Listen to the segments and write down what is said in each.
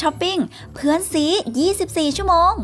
ช้อปปิ้งเพื่อนซี 24 ชั่วโมง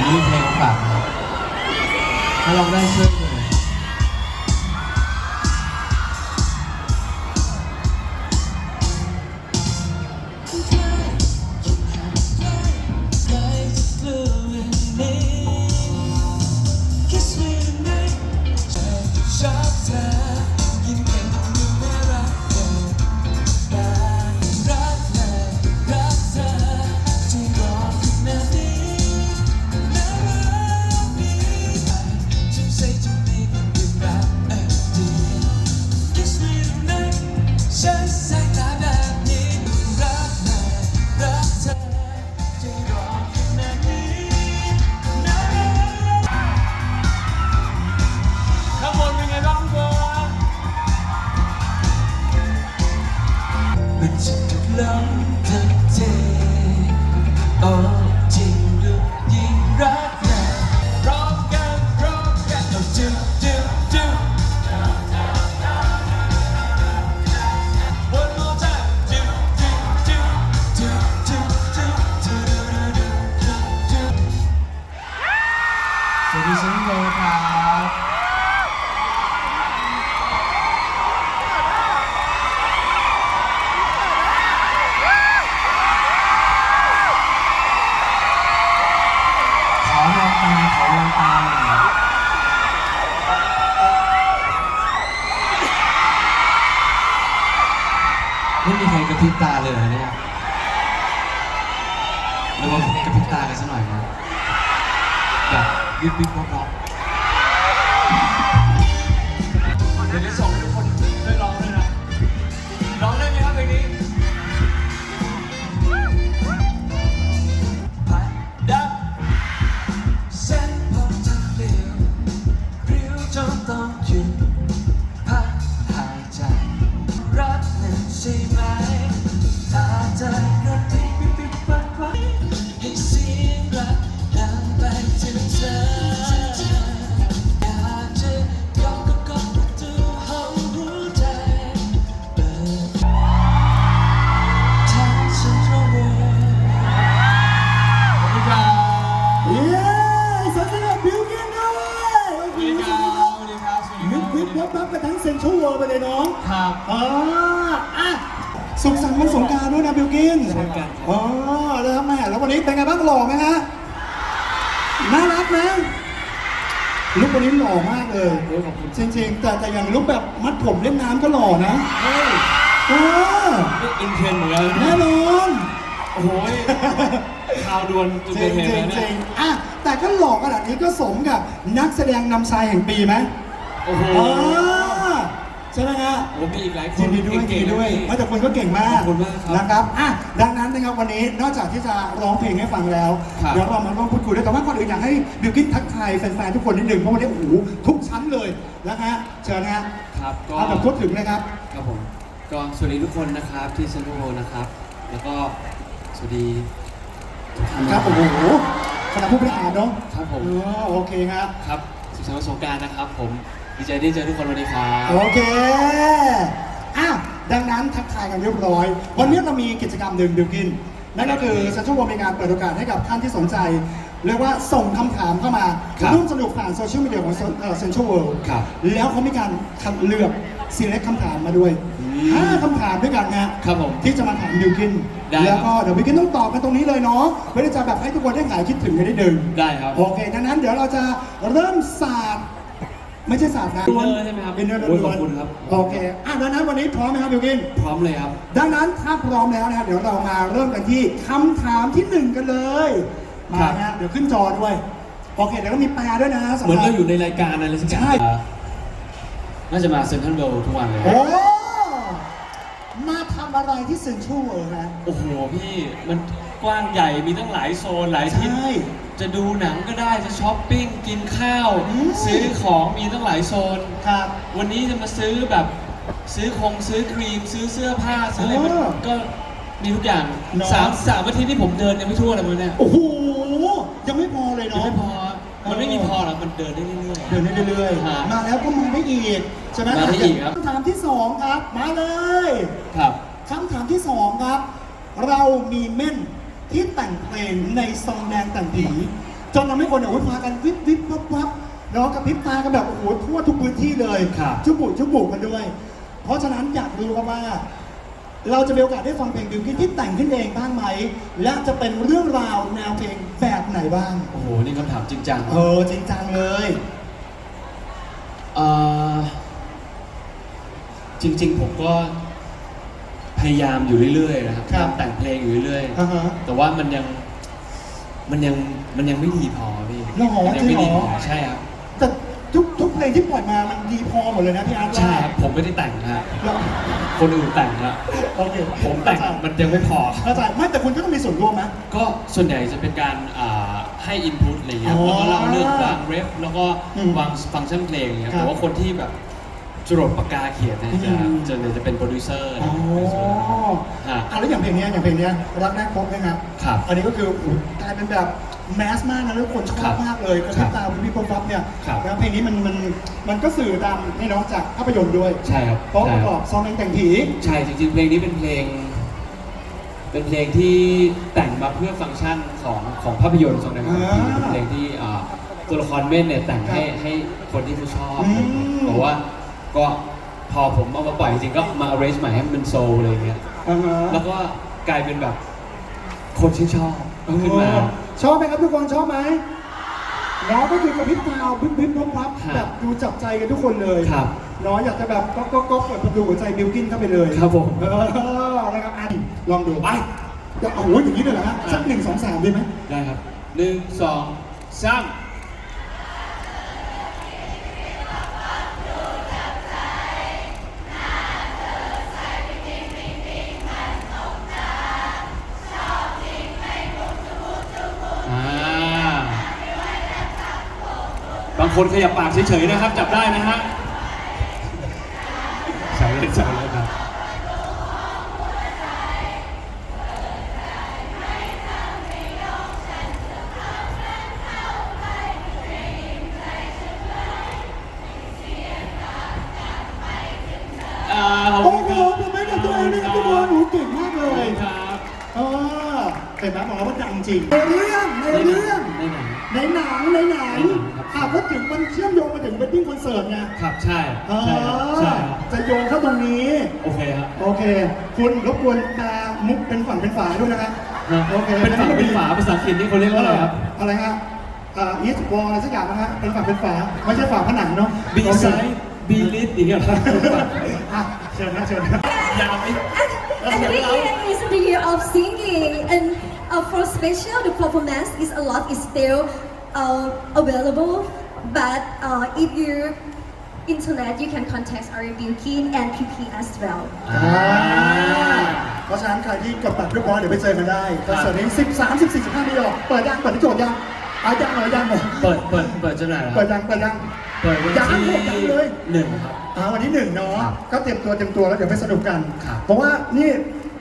เป็ยื่เพลงมาฝากถ้าลองได้ช่วย ตาเลยเหรอเนี่ยแล้วก็กระพริบตากันสักหน่อยนะแบบวิบวิบวับวับ หล่อไหมฮะ น่ารักนะลุควันนี้หล่อมากเลย โออบคุณจริงๆ แต่แต่อย่างลุกแบบมัดผมเล่นน้ำก็หล่อนะเฮ้ยเออนี่อินเทรนเหมือนกันแน่นอนโอ้ยข่าวด่วนจริงจริงจรินงอะแต่ก็หล่อขนาดนี้ก็สมกับนักแสดงนำชายแห่งปีไหม โอ้โห ใช่ไหมฮะโอ้มีอีกหลายคยินนดีด้วยยินเก่ดีงๆด้วยนะว่าแต่คนก็เก่งมากขอบคุณมากครับนะครับอะดังนั้นนะครับวันนี้นอกจากที่จะร้องเพลงให้ฟังแล้ว ครับ เดี๋ยวเรามาร่วมพูดคุยด้วยแต่ว่าก่อนอื่นอยากให้บิวกิ้นทักทายแฟนๆทุกคนนิดหนึ่งเพราะวันนี้โอ้โหทุกชั้นเลยนะฮะเชิญนะฮะครับก็ เอาแบบพูดถึงนะครับ ครับผมก็สวัสดีทุกคนนะครับที่เซนทรัลเวิลด์นะครับ แล้วก็สวัสดีทุกท่านครับโอ้โหคณะผู้บริหารเนาะครับผมอ๋อโอเคครับครับสุขสันต์วันสงกรารนะครับผม ดีใจที่เจอทุกคนวันนี้ครับโอเคอ้าวดังนั้นทักทายกันเรียบร้อย วันนี้เรามีกิจกรรมหนึ่งบิวกิน นั่นก็คือเซ็นทรัลวอลมีการเปิดโอกาสให้กับท่านที่สนใจ เรียกว่าส่งคำถามเข้ามาครับร่วมสนุกผ่านโซเชียลมีเดียของเซ็นทรัลเวิลด์ครับแล้วเขามีการคัดเลือก select คำถามมาด้วยอืมห้าคำถามด้วยกันฮะครับผมที่จะมาถามบิวกิน ได้แล้วก็เดี๋ยวบิวกินต้องตอบกันตรงนี้เลยเนาะเพื่อที่จะแบบให้ทุกคนได้หายคิดถึงกันได้ดึง ได้ครับ โอเค ดังนั้นเดี๋ยวเราจะเริ่มศาสตร์ ไม่ใช่ศาสตร์นะอินเนอร์ใช่ไหมครับอินเนอร์โอ้ยล้ขวอนบคุณครับ โอเคอะดังนั้นวันนี้พร้อมไหมครับบิวกิน พร้อมเลยครับ ดังนั้นถ้าพร้อมแล้วนะครับเดี๋ยวเรามาเริ่มกันที่คำถามที่หนึ่งกันเลยมาครับฮะเดี๋ยวขึ้นจอด้วยโอเคเดี๋ยวก็มีแปลด้วยนะสำเหมือนหรับเราอยู่ในรายการอะไรสักอย่างใช่อ่าน่าจะมาเซนทรัลเวิลด์ทุกวันเลยโอ้มาทำอะไรที่เซ็นทรัลเวิลด์นะ โอ้โหพี่มัน กว้างใหญ่มีตั้งหลายโซนหลายทิศใช่ จะดูหนังก็ได้จะช้อปปิ้งกินข้าว อืม ซื้อของมีตั้งหลายโซน ครับ วันนี้จะมาซื้อแบบซื้อคงซื้อครีม ซื้อเสื้อผ้าซื้ออะไรมันเออก็มีทุกอย่างเนอะ สามสามอาทิตย์ที่ผมเดินยังไม่ทั่วเลยมันเนี่ยโอ้โห ยังไม่พอเลยยังเนาะ ไม่พอ มันไม่มีพอหรอกมันเดินได้เรื่อยๆ เดินได้เรื่อยฮะๆ มาแล้วก็มาได้อีกใช่ไหมมาได้อีกครับ คำถามที่สองครับ มาเลย ครับ คำถามที่สองครับ เรามีเม่น ที่แต่งเพลงในซองแดงแต่งผีจนทำให้คนเนี่ยโอ้ยพากันวิบวิบวับวับเนาะกระพริบตากันแบบโอ้โหทั่วทุกพื้นที่เลยครับชุบบุชุบบุกันด้วย เพราะฉะนั้นอยากรู้ครับว่า เราจะมีโอกาสได้ฟังเพลงบิวกิ้นที่แต่งขึ้นเองบ้างไหม และจะเป็นเรื่องราวแนวเพลงแบบไหนบ้าง โอ้โห นี่คำถามจริงจังเออจริงจังเลยเอ่อจริง ๆ ผมก็ พยายามอยู่เรื่อยๆนะครับครับ แต่งเพลงอยู่เรื่อยอ่าฮะ ๆแต่ว่ามันยังมันยังมันยังไม่ดีพอพี่หรอมัยังไม่จริดีงเหรพออใช่ครับแต่ทุกทุกเพลงที่ปล่อยมามันดีพอหมดเลยนะพี่อาร์ตว่าใช่ครับผมไม่ได้แต่งนะฮะแล้วคนอื่นแต่งละโอเคผมแต่งมันยังไม่พอ เข้าใจไม่แต่คุณก็ต้องมีส่วนร่วมนะ ก็ส่วนใหญ่จะเป็นการอ่าให้อินพุตอะไรเงี้ยอ๋อแล้วก็เราเลือกวางเรฟแล้วก็อืมวางฟังก์ชันเพลงเงี้ยครับแต่ว่าคนที่แบบ จรดปากกาเขียนเนี่ยจะอืมจะจะเป็นโปรดิวเซอร์อ๋อฮะอะแล้วอย่างเพลงเนี้ยอย่างเพลงเนี้ยรักแรกพบเนะครับ ครับอันนี้ก็คือโอ้โหกลายเป็นแบบแมสมากนะแล้วคนชอครับบมากเลยกระพริบตาวิวิปวับเนี่ยครับ แล้วเพลงนี้มันมันมันก็สื่อตามนี่เนาะจากภาพยนตร์ด้วยใช่ครับเพราะประใช่กคอรับบซองเพลงแต่งผี ใช่จริงๆเพลงนี้เป็นเพลง เป็นเพลงที่แต่งมาเพื่อฟังก์ชันของของภาพยนตร์สองนันอ่าเป็นเพลงที่อ่าตัวละครเม่นเนี่ยแต่งให้ครับให้คนที่เขาชอบอืมเพราะว่า ก็พอผมเอามาปล่อยจริงๆก็มา arrange ใหม่ให้มันเป็นโซลอะไรอย่างเงี้ย อ่าฮะแล้วก็กลายเป็นแบบ คนที่ชอบขึ้นมา ชอบไหมครับทุกคนชอบไหมแล้วก็คือกระพริบตาพิบพิบวับวับครับแบบดูจับใจกันทุกคนเลยครับเนาะอยากจะแบบก็ก็ก็เปิดประตูหัวใจบิวกินเข้าไปเลยครับผม เออนะครับอันลองดูไปเดี๋ยวโอ้โหอย่างนี้เลยเหรอฮะสักหนึ่งสองสามได้ไหม ได้ครับหนึ่งสองสามอ่าบาง คนขยับปากเฉยๆนะครับ จับได้นะฮะใส่เลยใส่เลยครับอ่าขอบโอ้คุณโหครับผมไม่กับตัวเองนะครับทุกคนโอ้โหเก่งมากเลขอบยคุณครับเออเห็นไหมบอกแล้วว่าดังจริงในเรื่องในเรื่องในหนังในหนังในหนังในหนังครับ อะพูดถึงมันเชื่อมโยงมาถึงเวดดิ้งคอนเสิร์ตไงครับใช่เอใช่ครับอใช่ครับจะโยงเข้าตรงนี้ โอเคครับโอเค คุณรบกวนแปลมุกเป็นฝั่งเป็นฝาด้วยนะครับโอเค เป็นฝั่งเป็นฝาภาษาอังกฤษนี่เขาเรียกว่าอะไรครับ อะไรฮะอ่าอีสวอลอะไรสักอย่างนะฮะ เป็นฝั่งเป็นฝา ไม่ใช่ฝาผนังเนาะ B side B บีลิสอีกแล้วครับ อะเชิญนะเชิญนะ ยาวไหม And the year is the year of singing, and uh, for special, the performance is a lot is still uh, available. But uh, if you internet, you can contact our Bilkin and PP as well. อ่าเพราะฉะนั้นใครที่กดบัตรเรียบร้อยเดี๋ยวไปเจอกันได้คอนเสิร์ตนี้ 13 14 15มีออกเปิดยังเปิดที่โจทย์ยังเอายังเอายังหมดเปิดเปิดเปิดจำหน่ายแล้วคเปิรัดบยังเปิดยัง เปิดวันยังที่หมดยังเลย หนึ่งครับ อ่าวันที่หนึ่งเนาะครับก็เตรียมตัวเตรียมตัวแล้วเดี๋ยวไปสนุกกัน ครับ เพราะว่านี่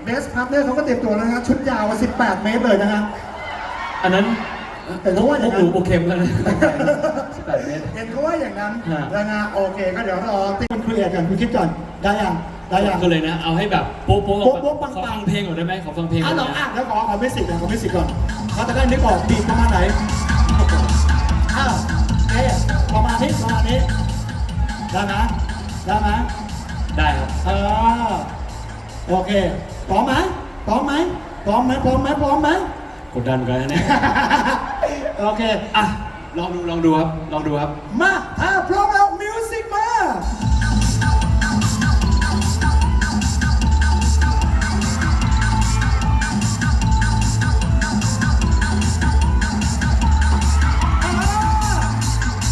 เบสพับเนี่ยเขาก็เตรียมตัวแล้วนะฮะชุดยาว18 เมตรเลยนะฮะ อันนั้น แต่เขาว่าอย่างนั้นพวกหนูโอเคเหมือนกันนะสิบแปดเมตรเห็นเขาว่าอย่างนั้นฮะนะฮะโอเคก็เดี๋ยวรอที่คุณครีเอทกันคุณคิดก่อนได้ยังได้ยัง ก็เลยนะ เอาให้แบบโป๊ะโป๊ะโป๊ะโป๊ะปังๆ ขอฟังเพลงก่อนได้ไหมขอฟังเพลงก่อะอนเรานะอะแล้วขอขอเมสซิกก่อนขอเมสซิกก่อนเขาจะได้นึกออกบีบประมาณไหนอ้าวเอ๊ะประมาณนี้ประมาณนี้ได้ไหมได้ไหมได้ครับ เออโอเคพร้อมไหมพร้อมไหมพร้อมไหมพร้อมไหมพร้อมไหม กดดันกันนะเนี่ย โอเค อะ ลองดู ลองดูครับ ลองดูครับ มาถ้าพร้อมแล้วมิวสิกมา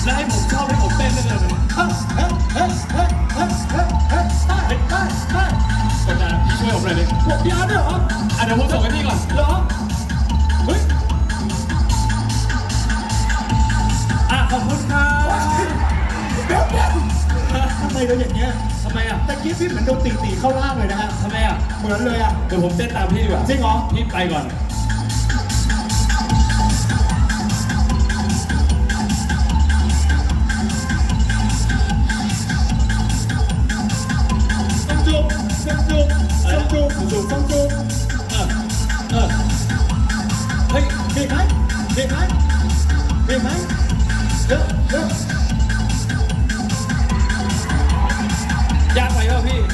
แล้วให้ผมชอบให้ผมเต้นได้เลยเฮ้ยเฮ้ยเฮ้ยเฮ้ยเฮ้ยเฮ้ยเฮ้ยไปไปไปกดดันพี่ช่วยผมหน่อยดิพวกพี่อาร์ตเนี่ยเหรออะเดี๋ยวผมส่งให้พี่ก่อน เหรอ ทำไมเราอย่างเงี้ยทำไมอะตะกี้พี่เหมือนโดนตีตีเข้าล่างเลยนะฮะทำไมอะ เหมือนเลยอะ เดี๋ยวผมเต้นตามพี่ดีกว่าจริงเหรอ พี่ไปก่อนต้องจุ๊บต้องจุ๊บต้องจุ๊บต้องจุ๊บต้องจุ๊บเออเออเฮ้ยเด็กไหมเด็กไหมเด็กไหมเยอะเยอะ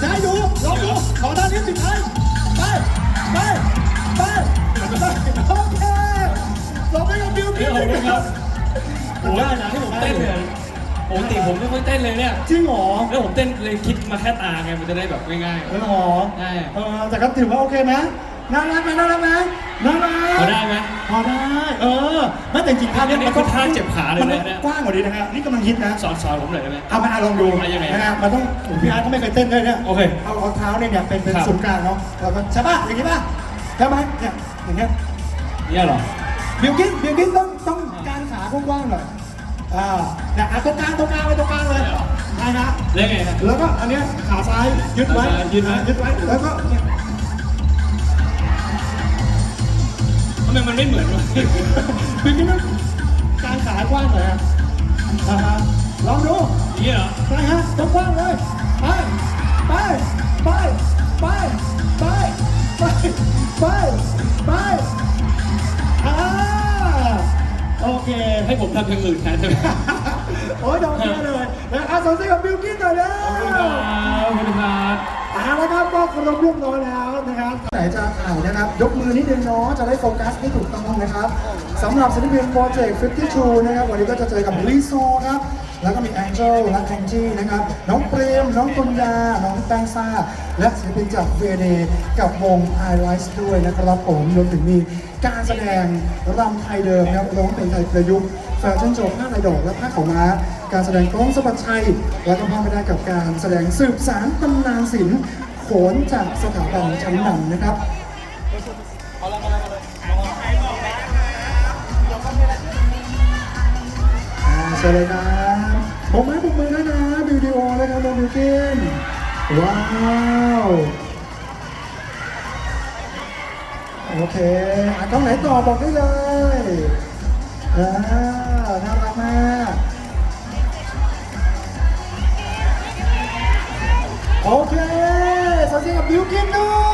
ได้อยู่ลองดูขอด้านนี้ปิดท้ายไปไปไปไปโอเคลองไปกับบิวเดี๋กิ้ยวผมครับโอ้ได้นะให้ผมเต้นเลยปกติผมไม่ค่อยเต้นเลยเนี่ยจริงเหรอแล้วผมเต้นเลยคิดมาแค่ตาไงมันจะได้แบบง่ายเออหรอใช่เออแต่ก็ถือว่าโอเคไหมน่ารักไหมน่ารักไหม น่ารักๆพอได้ไหมพอได้ เออไม่แต่จริงๆท่าเนี้ยนี่คือท่าเจ็บขาเลยนะมันเนี่ยกว้างกว่านี้นะฮะนี่กำลังฮิตนะสอนสอนผมหน่อยได้ไหมเอามาอะลองดูอะยังไงนะฮะมันต้องโอ้โหพี่อาร์ตก็ไม่เคยเต้นเลยเนี่ยโอเคเอาเอาเท้าเนี่ยเนี่ยเป็นเป็นครับศูนย์กลางเนาะแล้วก็ใช่ป่ะอย่างนี้ป่ะใช่ไหมเนี่ยอย่างเงี้ยเนี่ยเหรอบิวกิ้นบิวกิ้นต้องต้องกางขากว้างๆหน่อยอ่าเนี่ยอะตรงกลางตรงกลางไว้ตรงกลางเลยได้นะแล้วไงครับแล้วก็อันเนี้ยขาซ้ายยึดไว้ขาซ้ายยึดไว้ยึดไว้แล้วก็เนี่ย ไมมันไม่เหมือนวะบิวกิ้นต้องกางขากว้างหน่อยอะอ่าฮะลองดูอย่างนี้เหรอไปฮะต้องกว้างเลย ไป ไป ไป ไป ไป ไป ไป ไปอ่าโอเค ให้ผมทำอย่างอื่นแทนได้ไหมโอ้ยดอกเบี้ยเลยแล้วอาสองเซกับบิลกิ้นหน่อยแล้วขอบคุณครับขอบคุณครับ เอาละครับก็ครบเรียบร้อยแล้วนะครับไหนจะถ่ายนะครับ ยกมือนิดนึงเนาะจะได้โฟกัสให้ถูกต้องนะครับสำหรับศิลปินโปรเจกต์52นะครับวันนี้ก็จะเจอกับลิโซครับแล้วก็มีแองเจลและแองจี้นะครับน้องเปรม น้องตุนยา น้องแป้งซ่าและศิลปินจากเวเดกับวง i l i f e ด้วยนะครับผมรวมถึงมีการแสดงรำไทยเดิมนะครับร้องเพลงไทยประยุกต์ แฟชั่นโชว์ผ้าลายดอกและผ้าขาวม้า การแสดงกล้องสะบัดชัย และก็พลาดไม่ได้กับการแสดงสืบสารตำนานศิลป์โขนจากสถาบันชั้นนำนะครับอาเชิญเลยครับผมไม้ผมมือด้วยนะวิดีโอนะครับน้องบิวกินว้าวโอเคอะกล้องไหนต่อบอกได้เลย อ่าน่ารักมากโอเคสวัสดีกับบิวกินด้วย